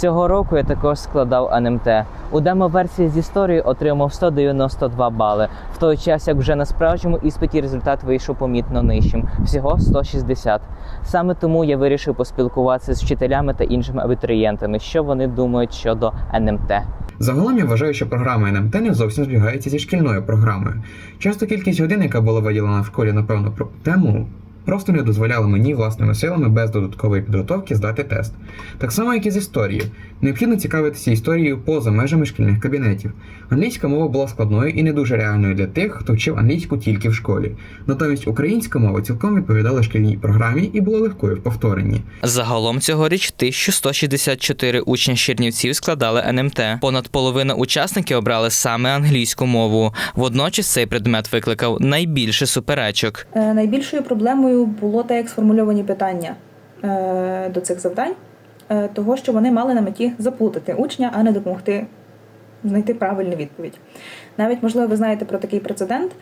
Цього року я також складав НМТ. У демо-версії з історії отримав 192 бали, в той час як вже на справжньому іспиті результат вийшов помітно нижчим всього 160. Саме тому я вирішив поспілкуватися з вчителями та іншими абітурієнтами, що вони думають щодо НМТ. Загалом я вважаю, що програма НМТ не зовсім збігається зі шкільною програмою. Часто кількість годин, яка була виділена в школі, напевно, про тему, просто не дозволяла мені власними силами без додаткової підготовки здати тест. Так само, як і з історією. Необхідно цікавитися історією поза межами шкільних кабінетів. Англійська мова була складною і не дуже реальною для тих, хто вчив англійську тільки в школі. Натомість українська мова цілком відповідала шкільній програмі і була легкою в повторенні. Загалом цьогоріч 1164 учня з Чернівців складали НМТ. Понад половина учасників обрали саме англійську мову. Водночас цей предмет викликав найбільше суперечок. Е, Найбільшою проблемою було те, як сформульовані питання е, до цих завдань, е, того, що вони мали на меті заплутати учня, а не допомогти знайти правильну відповідь. Навіть, можливо, ви знаєте про такий прецедент,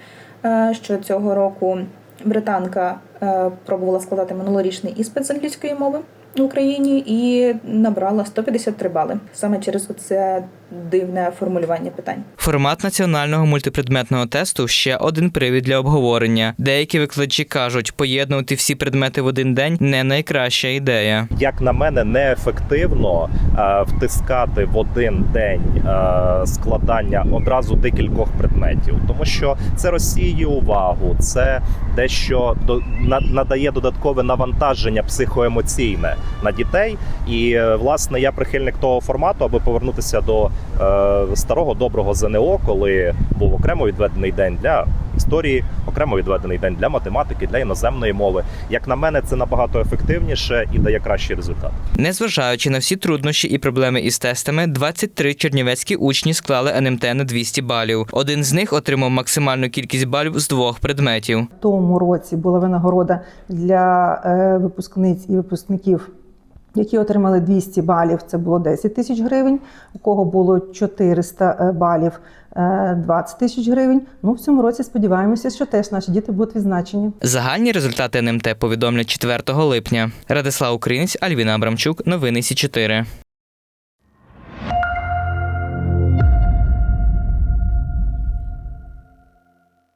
е, що цього року британка пробувала складати минулорічний іспит з англійської мови в Україні і набрала 153 бали саме через це дивне формулювання питань. Формат національного мультипредметного тесту ще один привід для обговорення. Деякі викладачі кажуть, поєднувати всі предмети в один день не найкраща ідея. як на мене, неефективно е, втискати в один день е, складання одразу декількох предметів, тому що це розсіює увагу, це дещо до на- надає додаткове навантаження психоемоційне на дітей. І е, власне я прихильник того формату, аби повернутися до старого доброго ЗНО, коли був окремо відведений день для історії, окремо відведений день для математики, для іноземної мови. Як на мене, це набагато ефективніше і дає кращий результат. Незважаючи на всі труднощі і проблеми із тестами, 23 чернівецькі учні склали НМТ на 200 балів. Один з них отримав максимальну кількість балів з двох предметів. В тому році була винагорода для е, випускниць і випускників, які отримали 200 балів. Це було 10 тисяч гривень. У кого було 400 е, балів, е, 20 тисяч гривень. Ну в цьому році сподіваємося, що теж наші діти будуть відзначені. Загальні результати НМТ повідомлять 4 липня. Радислав Українець, Альвіна Абрамчук. Новини Сі 4